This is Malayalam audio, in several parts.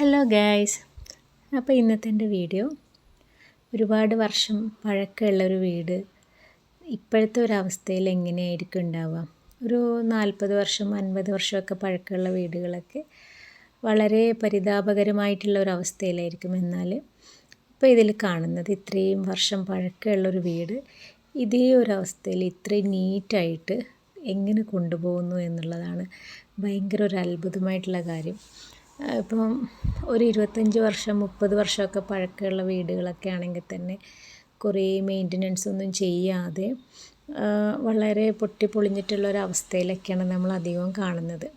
ഹലോ ഗായ്സ് അപ്പോൾ ഇന്നത്തെ എന്റെ വീഡിയോ ഒരുപാട് വർഷം പഴക്കമുള്ള ഒരു വീട് ഇപ്പോഴത്തെ ഒരു അവസ്ഥയിൽ എങ്ങനെയായിരിക്കും ഉണ്ടാവുക? ഒരു നാൽപ്പത് വർഷം അൻപത് വർഷമൊക്കെ പഴക്കമുള്ള വീടുകളൊക്കെ വളരെ പരിതാപകരമായിട്ടുള്ള ഒരു അവസ്ഥയിലായിരിക്കും എന്നാൽ ഇപ്പോൾ ഇതിൽ കാണുന്നത് ഇത്രയും വർഷം പഴക്കമുള്ള ഒരു വീട് ഇതേ ഒരു അവസ്ഥയിൽ ഇത്രയും നീറ്റായിട്ട് എങ്ങനെ കൊണ്ടുപോകുന്നു എന്നുള്ളതാണ് ഭയങ്കര ഒരു അത്ഭുതമായിട്ടുള്ള കാര്യം. ഇപ്പം ഒരു ഇരുപത്തഞ്ച് വർഷം മുപ്പത് വർഷമൊക്കെ പഴക്കമുള്ള വീടുകളൊക്കെ ആണെങ്കിൽ തന്നെ കുറേ മെയിന്റനൻസ് ഒന്നും ചെയ്യാതെ വളരെ പൊട്ടിപ്പൊളിഞ്ഞിട്ടുള്ള അവസ്ഥയിലൊക്കെയാണ് നമ്മൾ അധികവും കാണുന്നത്.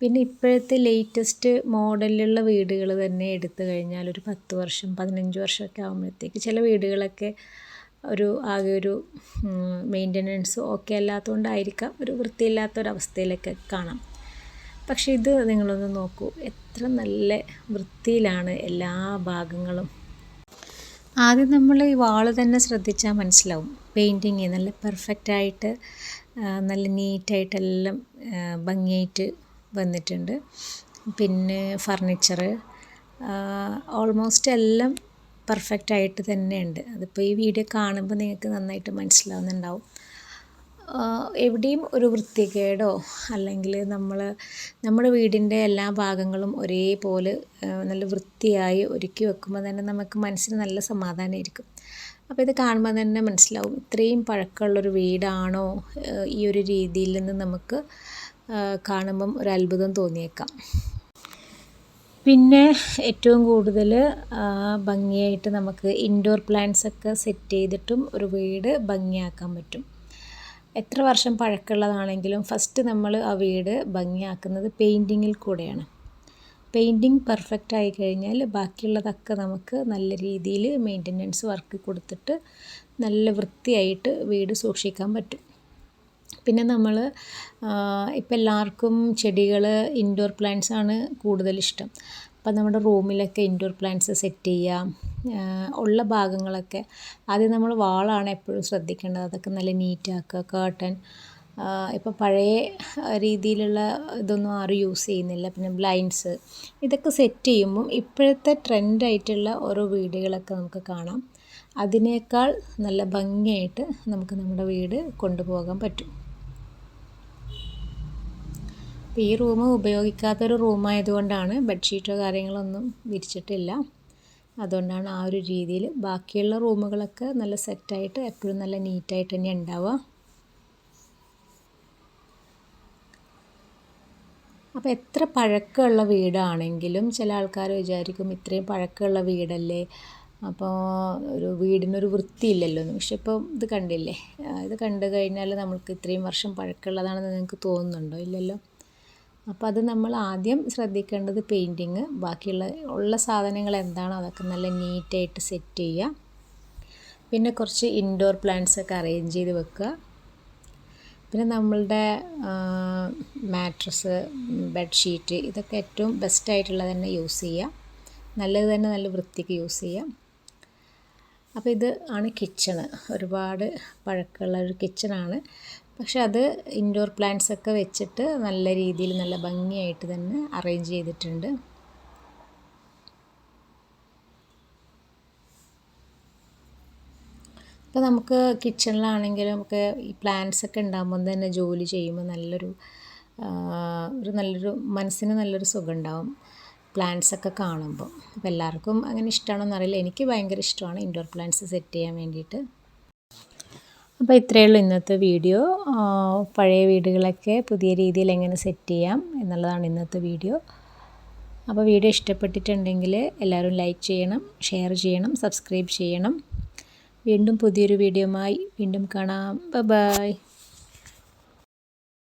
പിന്നെ ഇപ്പോഴത്തെ ലേറ്റസ്റ്റ് മോഡലിലുള്ള വീടുകൾ തന്നെ എടുത്തു കഴിഞ്ഞാൽ ഒരു പത്ത് വർഷം പതിനഞ്ച് വർഷമൊക്കെ ആകുമ്പോഴത്തേക്ക് ചില വീടുകളൊക്കെ ഒരു ആകെ ഒരു മെയിന്റനൻസ് ഒക്കെ അല്ലാത്തതുകൊണ്ടായിരിക്കാം ഒരു വൃത്തിയില്ലാത്തൊരവസ്ഥയിലൊക്കെ കാണാം. പക്ഷേ ഇത് നിങ്ങളൊന്ന് നോക്കൂ. എത്ര നല്ല വൃത്തിയിലാണ് എല്ലാ ഭാഗങ്ങളും. ആദ്യം നമ്മൾ ഈ വാൾ തന്നെ ശ്രദ്ധിച്ചാൽ മനസ്സിലാവും. പെയിന്റിങ് നല്ല പെർഫെക്റ്റായിട്ട് നല്ല നീറ്റായിട്ടെല്ലാം ഭംഗിയായിട്ട് വന്നിട്ടുണ്ട്. പിന്നെ ഫർണിച്ചർ ഓൾമോസ്റ്റ് എല്ലാം പെർഫെക്റ്റായിട്ട് തന്നെയുണ്ട്. അതിപ്പോൾ ഈ വീഡിയോ കാണുമ്പോൾ നിങ്ങൾക്ക് നന്നായിട്ട് മനസ്സിലാവുന്നുണ്ടാവും. എവിടെയും ഒരു വൃത്തികേടോ അല്ലെങ്കിൽ നമ്മൾ നമ്മുടെ വീടിന്റെ എല്ലാ ഭാഗങ്ങളും ഒരേപോലെ നല്ല വൃത്തിയായി ഒരുക്കി വെക്കുമ്പോൾ തന്നെ നമുക്ക് മനസ്സിന് നല്ല സമാധാനമായിരിക്കും. അപ്പോൾ ഇത് കാണുമ്പോൾ തന്നെ മനസ്സിലാവും ഇത്രയും പഴക്കമുള്ളൊരു വീടാണോ ഈ ഒരു രീതിയിൽ നിന്ന് നമുക്ക് കാണുമ്പം ഒരു അത്ഭുതം തോന്നിയേക്കാം. പിന്നെ ഏറ്റവും കൂടുതൽ ഭംഗിയായിട്ട് നമുക്ക് ഇൻഡോർ പ്ലാന്റ്സ് ഒക്കെ സെറ്റ് ചെയ്തിട്ടും ഒരു വീട് ഭംഗിയാക്കാൻ പറ്റും. എത്ര വർഷം പഴക്കമുള്ളതാണെങ്കിലും ഫസ്റ്റ് നമ്മൾ ആ വീട് ഭംഗിയാക്കുന്നത് പെയിന്റിങ്ങിൽ കൂടെയാണ്. പെയിന്റിങ് പെർഫെക്റ്റ് ആയി കഴിഞ്ഞാൽ ബാക്കിയുള്ളതൊക്കെ നമുക്ക് നല്ല രീതിയിൽ മെയിന്റനൻസ് വർക്ക് കൊടുത്തിട്ട് നല്ല വൃത്തിയായിട്ട് വീട് സൂക്ഷിക്കാൻ പറ്റും. പിന്നെ നമ്മൾ ഇപ്പം എല്ലാവർക്കും ചെടികൾ ഇൻഡോർ പ്ലാന്റ്സ് ആണ് കൂടുതൽ ഇഷ്ടം. അപ്പം നമ്മുടെ റൂമിലൊക്കെ ഇൻഡോർ പ്ലാന്റ്സ് സെറ്റ് ചെയ്യാം ഉള്ള ഭാഗങ്ങളൊക്കെ ആദ്യം നമ്മൾ വാളാണ് എപ്പോഴും ശ്രദ്ധിക്കേണ്ടത്. അതൊക്കെ നല്ല നീറ്റാക്കുക കേട്ടൺ ഇപ്പോൾ പഴയ രീതിയിലുള്ള ഇതൊന്നും ആരും യൂസ് ചെയ്യുന്നില്ല. പിന്നെ ബ്ലൈൻഡ്സ് ഇതൊക്കെ സെറ്റ് ചെയ്യുമ്പം ഇപ്പോഴത്തെ ട്രെൻഡായിട്ടുള്ള ഓരോ വീടുകളൊക്കെ നമുക്ക് കാണാം. അതിനേക്കാൾ നല്ല ഭംഗിയായിട്ട് നമുക്ക് നമ്മുടെ വീട് കൊണ്ടുപോകാൻ പറ്റും. ഈ റൂം ഉപയോഗിക്കാത്തൊരു റൂമായതുകൊണ്ടാണ് ബെഡ്ഷീറ്റോ കാര്യങ്ങളൊന്നും വിരിച്ചിട്ടില്ല. അതുകൊണ്ടാണ് ആ ഒരു രീതിയിൽ ബാക്കിയുള്ള റൂമുകളൊക്കെ നല്ല സെറ്റായിട്ട് എപ്പോഴും നല്ല നീറ്റായിട്ട് തന്നെ ഉണ്ടാവുക. അപ്പോൾ എത്ര പഴക്കമുള്ള വീടാണെങ്കിലും ചില ആൾക്കാർ വിചാരിക്കും ഇത്രയും പഴക്കമുള്ള വീടല്ലേ? അപ്പോൾ ഒരു വീടിനൊരു വൃത്തിയില്ലല്ലോ പക്ഷെ ഇപ്പോൾ ഇത് കണ്ടില്ലേ? ഇത് കണ്ടു കഴിഞ്ഞാൽ നമ്മൾക്ക് ഇത്രയും വർഷം പഴക്കമുള്ളതാണെന്ന് നിങ്ങൾക്ക് തോന്നുന്നുണ്ടോ? ഇല്ലല്ലോ? അപ്പോൾ അത് നമ്മൾ ആദ്യം ശ്രദ്ധിക്കേണ്ടത് പെയിന്റിങ് ബാക്കിയുള്ള ഉള്ള സാധനങ്ങൾ എന്താണോ അതൊക്കെ നല്ല നീറ്റായിട്ട് സെറ്റ് ചെയ്യുക. പിന്നെ കുറച്ച് ഇൻഡോർ പ്ലാന്റ്സ് ഒക്കെ അറേഞ്ച് ചെയ്ത് വെക്കുക. പിന്നെ നമ്മളുടെ മാട്രസ് ബെഡ്ഷീറ്റ് ഇതൊക്കെ ഏറ്റവും ബെസ്റ്റായിട്ടുള്ളത് തന്നെ യൂസ് ചെയ്യുക. നല്ലത് തന്നെ നല്ല വൃത്തിക്ക് യൂസ് ചെയ്യാം അപ്പോൾ ഇത് ആണ് കിച്ചണ് ഒരുപാട് പഴക്കമുള്ള ഒരു കിച്ചണാണ് പക്ഷെ അത് ഇൻഡോർ പ്ലാന്റ്സ് ഒക്കെ വെച്ചിട്ട് നല്ല രീതിയിൽ നല്ല ഭംഗിയായിട്ട് തന്നെ അറേഞ്ച് ചെയ്തിട്ടുണ്ട്. ഇപ്പോൾ നമുക്ക് കിച്ചണിലാണെങ്കിലും നമുക്ക് ഈ പ്ലാന്റ്സ് ഒക്കെ ഉണ്ടാകുമ്പോൾ തന്നെ ജോലി ചെയ്യുമ്പോൾ നല്ലൊരു ഒരു നല്ലൊരു മനസ്സിന് നല്ലൊരു സുഖം ഉണ്ടാവും പ്ലാന്റ്സ് ഒക്കെ കാണുമ്പോൾ അപ്പോൾ എല്ലാവർക്കും അങ്ങനെ ഇഷ്ടമാണോ എന്നറിയില്ല എനിക്ക് ഭയങ്കര ഇഷ്ടമാണ് ഇൻഡോർ പ്ലാന്റ്സ് സെറ്റ് ചെയ്യാൻ വേണ്ടിയിട്ട്. അപ്പോൾ ഇത്രയേ ഉള്ളൂ ഇന്നത്തെ വീഡിയോ. പഴയ വീടുകളൊക്കെ പുതിയ രീതിയിൽ എങ്ങനെ സെറ്റ് ചെയ്യാം എന്നുള്ളതാണ് ഇന്നത്തെ വീഡിയോ. അപ്പോൾ വീഡിയോ ഇഷ്ടപ്പെട്ടിട്ടുണ്ടെങ്കിൽ എല്ലാവരും ലൈക്ക് ചെയ്യണം ഷെയർ ചെയ്യണം സബ്സ്ക്രൈബ് ചെയ്യണം. വീണ്ടും പുതിയൊരു വീഡിയോയുമായി വീണ്ടും കാണാം. ബൈ.